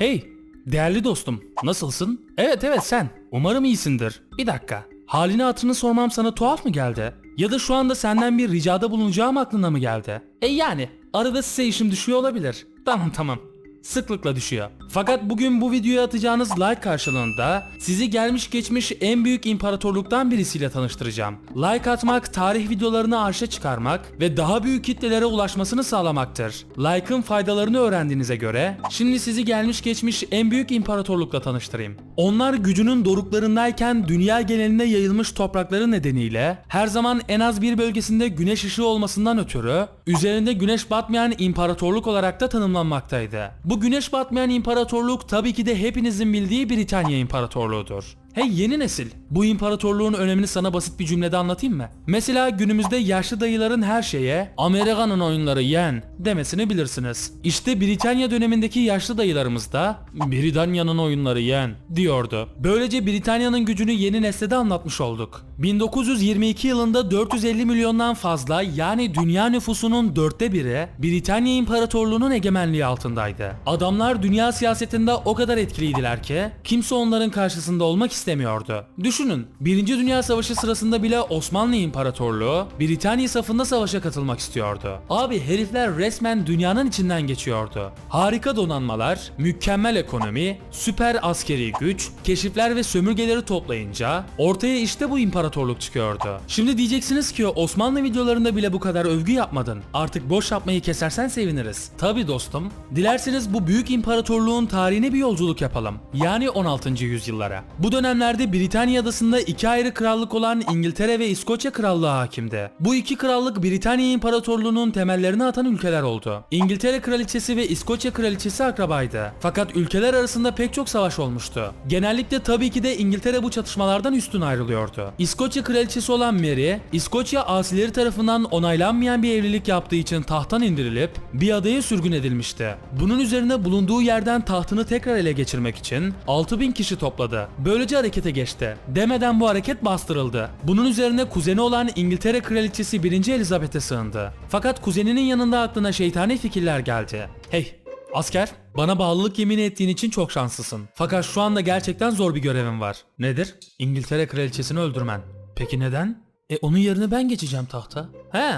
Hey, değerli dostum, nasılsın? Evet evet sen. Umarım iyisindir. Bir dakika. Halini hatırını sormam sana tuhaf mı geldi? Ya da şu anda senden bir ricada bulunacağım aklına mı geldi? E yani, arada size işim düşüyor olabilir. Tamam tamam. Sıklıkla düşüyor. Fakat bugün bu videoya atacağınız like karşılığında sizi gelmiş geçmiş en büyük imparatorluktan birisiyle tanıştıracağım. Like atmak, tarih videolarını arşa çıkarmak ve daha büyük kitlelere ulaşmasını sağlamaktır. Like'ın faydalarını öğrendiğinize göre şimdi sizi gelmiş geçmiş en büyük imparatorlukla tanıştırayım. Onlar gücünün doruklarındayken dünya geneline yayılmış toprakları nedeniyle her zaman en az bir bölgesinde güneş ışığı olmasından ötürü üzerinde güneş batmayan imparatorluk olarak da tanımlanmaktaydı. Bu güneş batmayan imparatorluk tabii ki de hepinizin bildiği Britanya İmparatorluğu'dur. Hey yeni nesil, bu imparatorluğun önemini sana basit bir cümlede anlatayım mı? Mesela günümüzde yaşlı dayıların her şeye Amerika'nın oyunları yen demesini bilirsiniz. İşte Britanya dönemindeki yaşlı dayılarımız da Britanya'nın oyunları yen diyordu. Böylece Britanya'nın gücünü yeni nesle de anlatmış olduk. 1922 yılında 450 milyondan fazla yani dünya nüfusunun dörtte biri Britanya İmparatorluğu'nun egemenliği altındaydı. Adamlar dünya siyasetinde o kadar etkiliydiler ki kimse onların karşısında olmak istemiyordu. Düşünün, 1. Dünya Savaşı sırasında bile Osmanlı İmparatorluğu Britanya safında savaşa katılmak istiyordu. Abi herifler resmen dünyanın içinden geçiyordu. Harika donanmalar, mükemmel ekonomi, süper askeri güç, keşifler ve sömürgeleri toplayınca ortaya işte bu imparatorluk çıkıyordu. Şimdi diyeceksiniz ki Osmanlı videolarında bile bu kadar övgü yapmadın. Artık boş yapmayı kesersen seviniriz. Tabi dostum. Dilerseniz bu büyük imparatorluğun tarihine bir yolculuk yapalım. Yani 16. yüzyıllara. Bu dönemlerde Britanya adasında iki ayrı krallık olan İngiltere ve İskoçya krallığı hakimdi. Bu iki krallık Britanya İmparatorluğu'nun temellerini atan ülkeler oldu. İngiltere kraliçesi ve İskoçya kraliçesi akrabaydı. Fakat ülkeler arasında pek çok savaş olmuştu. Genellikle tabii ki de İngiltere bu çatışmalardan üstün ayrılıyordu. İskoçya kraliçesi olan Mary, İskoçya asileri tarafından onaylanmayan bir evlilik yaptığı için tahttan indirilip bir adaya sürgün edilmişti. Bunun üzerine bulunduğu yerden tahtını tekrar ele geçirmek için 6000 kişi topladı. Böylece harekete geçti. Demeden bu hareket bastırıldı. Bunun üzerine kuzeni olan İngiltere kraliçesi 1. Elizabeth'e sığındı. Fakat kuzeninin yanında aklına şeytani fikirler geldi. Hey Asker, bana bağlılık yemin ettiğin için çok şanslısın. Fakat şu anda gerçekten zor bir görevim var. Nedir? İngiltere kraliçesini öldürmen. Peki neden? E onun yerine ben geçeceğim tahta. He.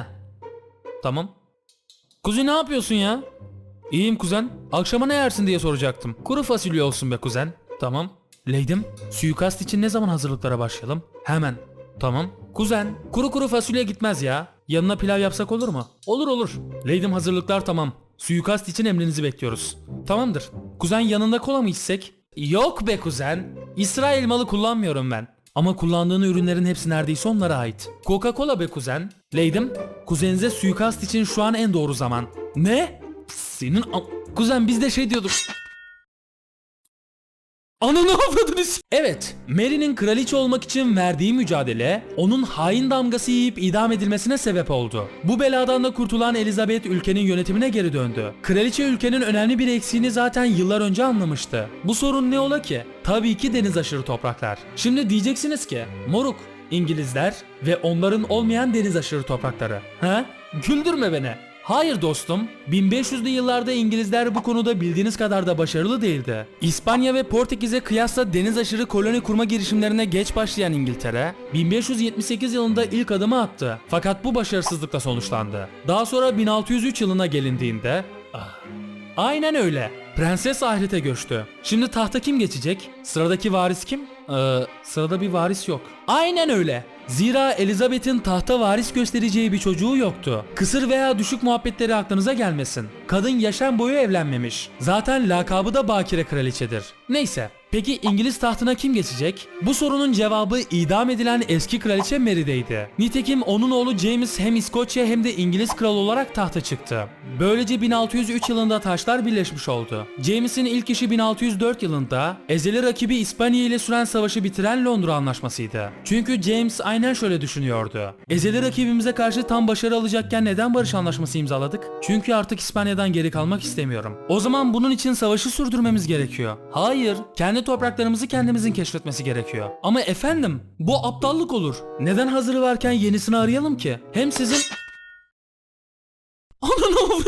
Tamam. Kuzen ne yapıyorsun ya? İyiyim kuzen. Akşama ne yersin diye soracaktım. Kuru fasulye olsun be kuzen. Tamam. Leydim, suikast için ne zaman hazırlıklara başlayalım? Hemen. Tamam. Kuzen, kuru kuru fasulye gitmez ya. Yanına pilav yapsak olur mu? Olur olur. Leydim hazırlıklar tamam. Suikast için emrinizi bekliyoruz. Tamamdır. Kuzen yanında kola mı içsek? Yok be kuzen. İsrail malı kullanmıyorum ben. Ama kullandığın ürünlerin hepsi neredeyse onlara ait. Coca-Cola be kuzen. Leydim, kuzeninize suikast için şu an en doğru zaman. Ne? Senin Kuzen biz de şey diyorduk. Ananı avradını s- Evet, Mary'nin kraliçe olmak için verdiği mücadele onun hain damgası yiyip idam edilmesine sebep oldu. Bu beladan da kurtulan Elizabeth ülkenin yönetimine geri döndü. Kraliçe ülkenin önemli bir eksiğini zaten yıllar önce anlamıştı. Bu sorun ne ola ki? Tabii ki deniz aşırı topraklar. Şimdi diyeceksiniz ki, moruk, İngilizler ve onların olmayan deniz aşırı toprakları. Ha? Güldürme beni. Hayır dostum. 1500'lü yıllarda İngilizler bu konuda bildiğiniz kadar da başarılı değildi. İspanya ve Portekiz'e kıyasla deniz aşırı koloni kurma girişimlerine geç başlayan İngiltere, 1578 yılında ilk adımı attı. Fakat bu başarısızlıkla sonuçlandı. Daha sonra 1603 yılına gelindiğinde... Ah, Aynen öyle. Prenses ahirete göçtü. Şimdi tahta kim geçecek? Sıradaki varis kim? Ee, sırada bir varis yok. Aynen öyle. Zira Elizabeth'in tahta varis göstereceği bir çocuğu yoktu. Kısır veya düşük muhabbetleri aklınıza gelmesin. Kadın yaşam boyu evlenmemiş. Zaten lakabı da Bakire Kraliçedir. Neyse. Peki İngiliz tahtına kim geçecek? Bu sorunun cevabı idam edilen eski kraliçe Mary'deydi. Nitekim onun oğlu James hem İskoçya hem de İngiliz kralı olarak tahta çıktı. Böylece 1603 yılında taşlar birleşmiş oldu. James'in ilk işi 1604 yılında ezeli rakibi İspanya ile süren savaşı bitiren Londra Anlaşması'ydı. Çünkü James aynen şöyle düşünüyordu. Ezeli rakibimize karşı tam başarı alacakken neden barış anlaşması imzaladık? Çünkü artık İspanya'dan geri kalmak istemiyorum. O zaman bunun için savaşı sürdürmemiz gerekiyor. Hayır, kendi topraklarımızı kendimizin keşfetmesi gerekiyor. Ama efendim, bu aptallık olur. Neden hazırı varken yenisini arayalım ki? Hem sizin...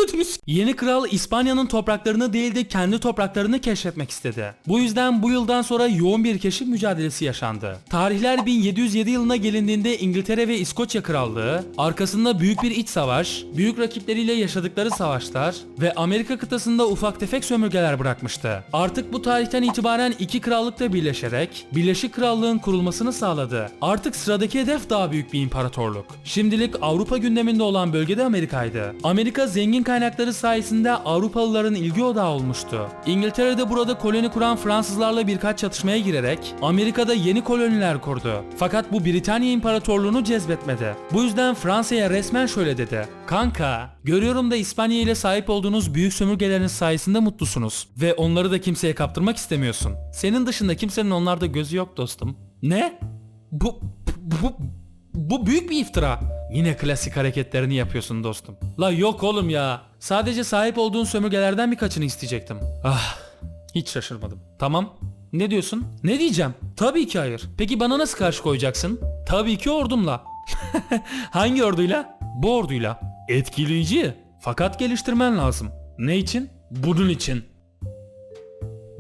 Avradınız. Yeni kral İspanya'nın topraklarını değil de kendi topraklarını keşfetmek istedi. Bu yüzden bu yıldan sonra yoğun bir keşif mücadelesi yaşandı. Tarihler 1707 yılına gelindiğinde İngiltere ve İskoçya krallığı, arkasında büyük bir iç savaş, büyük rakipleriyle yaşadıkları savaşlar ve Amerika kıtasında ufak tefek sömürgeler bırakmıştı. Artık bu tarihten itibaren iki krallık da birleşerek Birleşik Krallığın kurulmasını sağladı. Artık sıradaki hedef daha büyük bir imparatorluk. Şimdilik Avrupa gündeminde olan bölgede Amerika'ydı. Amerika zengin kaynakları sayesinde Avrupalıların ilgi odağı olmuştu. İngiltere'de burada koloni kuran Fransızlarla birkaç çatışmaya girerek Amerika'da yeni koloniler kurdu. Fakat bu Britanya İmparatorluğunu cezbetmedi. Bu yüzden Fransa'ya resmen şöyle dedi. Kanka, görüyorum da İspanya ile sahip olduğunuz büyük sömürgeleriniz sayesinde mutlusunuz. Ve onları da kimseye kaptırmak istemiyorsun. Senin dışında kimsenin onlarda gözü yok dostum. Ne? Bu, bu, bu büyük bir iftira. Yine klasik hareketlerini yapıyorsun dostum. La yok oğlum ya. Sadece sahip olduğun sömürgelerden birkaçını isteyecektim. Ah, hiç şaşırmadım. Tamam. Ne diyorsun? Ne diyeceğim? Tabii ki hayır. Peki bana nasıl karşı koyacaksın? Tabii ki ordumla. Hangi orduyla? Bu orduyla. Etkileyici. Fakat geliştirmen lazım. Ne için? Bunun için.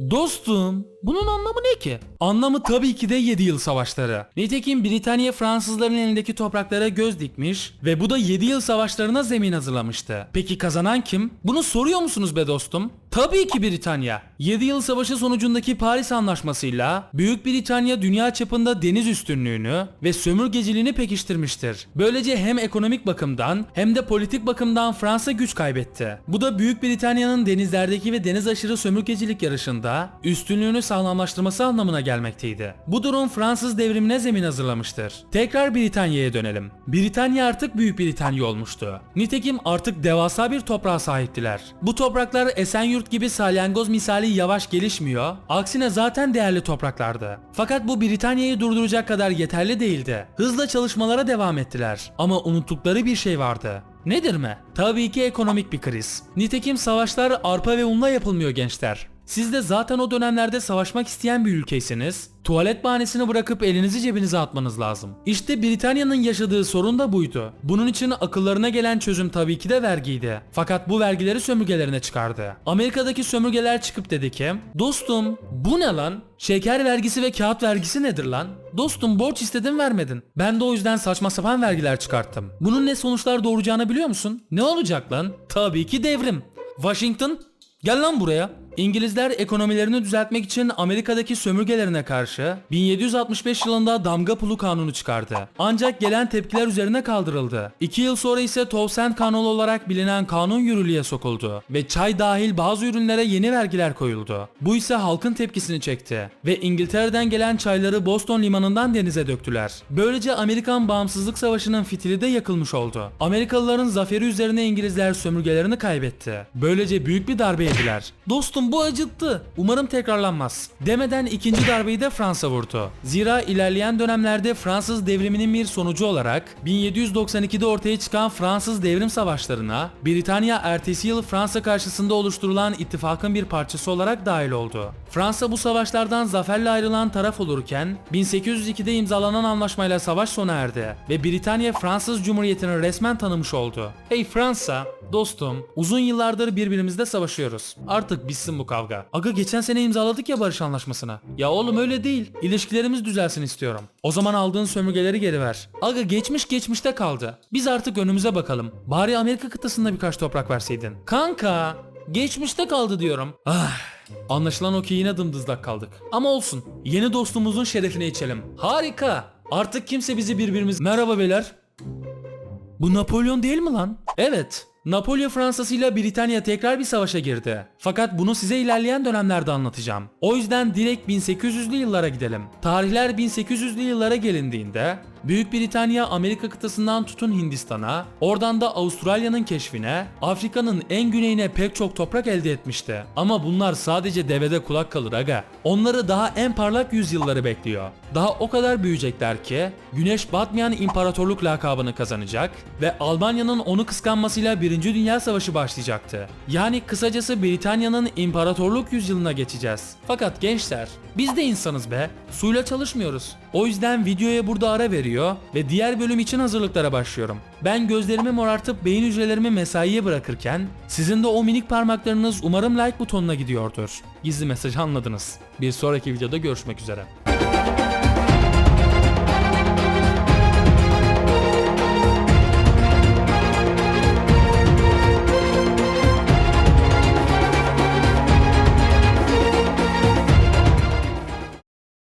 Dostum, bunun anlamı ne ki? Anlamı tabii ki de 7 yıl savaşları. Nitekim Britanya Fransızların elindeki topraklara göz dikmiş ve bu da 7 yıl savaşlarına zemin hazırlamıştı. Peki kazanan kim? Bunu soruyor musunuz be dostum? Tabii ki Britanya. 7 yıl savaşı sonucundaki Paris Anlaşması'yla Büyük Britanya dünya çapında deniz üstünlüğünü ve sömürgeciliğini pekiştirmiştir. Böylece hem ekonomik bakımdan hem de politik bakımdan Fransa güç kaybetti. Bu da Büyük Britanya'nın denizlerdeki ve deniz aşırı sömürgecilik yarışında üstünlüğünü sağlamlaştırması anlamına gelmekteydi. Bu durum Fransız devrimine zemin hazırlamıştır. Tekrar Britanya'ya dönelim. Britanya artık Büyük Britanya olmuştu. Nitekim artık devasa bir toprağa sahiptiler. Bu topraklar Esenyurt gibi salyangoz misali yavaş gelişmiyor, aksine zaten değerli topraklardı. Fakat bu Britanya'yı durduracak kadar yeterli değildi. Hızla çalışmalara devam ettiler. Ama unuttukları bir şey vardı. Nedir mi? Tabii ki ekonomik bir kriz. Nitekim savaşlar arpa ve unla yapılmıyor gençler. Siz de zaten o dönemlerde savaşmak isteyen bir ülkeyseniz, tuvalet bahanesini bırakıp elinizi cebinize atmanız lazım. İşte Britanya'nın yaşadığı sorun da buydu. Bunun için akıllarına gelen çözüm tabii ki de vergiydi. Fakat bu vergileri sömürgelerine çıkardı. Amerika'daki sömürgeler çıkıp dedi ki, dostum bu ne lan? Şeker vergisi ve kağıt vergisi nedir lan? Dostum borç istedin vermedin. Ben de o yüzden saçma sapan vergiler çıkarttım. Bunun ne sonuçlar doğuracağını biliyor musun? Ne olacak lan? Tabii ki devrim. Washington Gel lan buraya. İngilizler ekonomilerini düzeltmek için Amerika'daki sömürgelerine karşı 1765 yılında damga pulu kanunu çıkardı. Ancak gelen tepkiler üzerine kaldırıldı. 2 yıl sonra ise Towsend kanunu olarak bilinen kanun yürürlüğe sokuldu ve çay dahil bazı ürünlere yeni vergiler koyuldu. Bu ise halkın tepkisini çekti ve İngiltere'den gelen çayları Boston limanından denize döktüler. Böylece Amerikan Bağımsızlık Savaşı'nın fitili de yakılmış oldu. Amerikalıların zaferi üzerine İngilizler sömürgelerini kaybetti. Böylece büyük bir darbe yediler. Dostum bu acıttı. Umarım tekrarlanmaz. Demeden ikinci darbeyi de Fransa vurdu. Zira ilerleyen dönemlerde Fransız devriminin bir sonucu olarak 1792'de ortaya çıkan Fransız devrim savaşlarına Britanya ertesi yıl Fransa karşısında oluşturulan ittifakın bir parçası olarak dahil oldu. Fransa bu savaşlardan zaferle ayrılan taraf olurken 1802'de imzalanan anlaşmayla savaş sona erdi ve Britanya Fransız Cumhuriyeti'ni resmen tanımış oldu. Hey Fransa, dostum, uzun yıllardır birbirimizle savaşıyoruz. Artık bitsin bu kavga. Aga geçen sene imzaladık ya barış anlaşmasını. Ya oğlum öyle değil. İlişkilerimiz düzelsin istiyorum. O zaman aldığın sömürgeleri geri ver. Aga geçmiş geçmişte kaldı. Biz artık önümüze bakalım. Bari Amerika kıtasında birkaç toprak verseydin. Kanka, geçmişte kaldı diyorum. Ah. Anlaşılan o ki yine dımdızlak kaldık. Ama olsun. Yeni dostumuzun şerefine içelim. Harika. Artık kimse bizi birbirimiz... Merhaba beyler. Bu Napolyon değil mi lan? Evet. Napolyon Fransa'sıyla Britanya tekrar bir savaşa girdi. Fakat bunu size ilerleyen dönemlerde anlatacağım. O yüzden direkt 1800'lü yıllara gidelim. Tarihler 1800'lü yıllara gelindiğinde Büyük Britanya Amerika kıtasından tutun Hindistan'a, oradan da Avustralya'nın keşfine, Afrika'nın en güneyine pek çok toprak elde etmişti. Ama bunlar sadece devede kulak kalır aga. Onları daha en parlak yüzyılları bekliyor. Daha o kadar büyüyecekler ki Güneş batmayan imparatorluk lakabını kazanacak ve Almanya'nın onu kıskanmasıyla 1. Dünya Savaşı başlayacaktı. Yani kısacası Britanya'nın imparatorluk yüzyılına geçeceğiz. Fakat gençler biz de insanız be. Suyla çalışmıyoruz. O yüzden videoya burada ara veriyor ve diğer bölüm için hazırlıklara başlıyorum. Ben gözlerimi morartıp beyin hücrelerimi mesaiye bırakırken sizin de o minik parmaklarınız umarım like butonuna gidiyordur. Gizli mesajı anladınız. Bir sonraki videoda görüşmek üzere.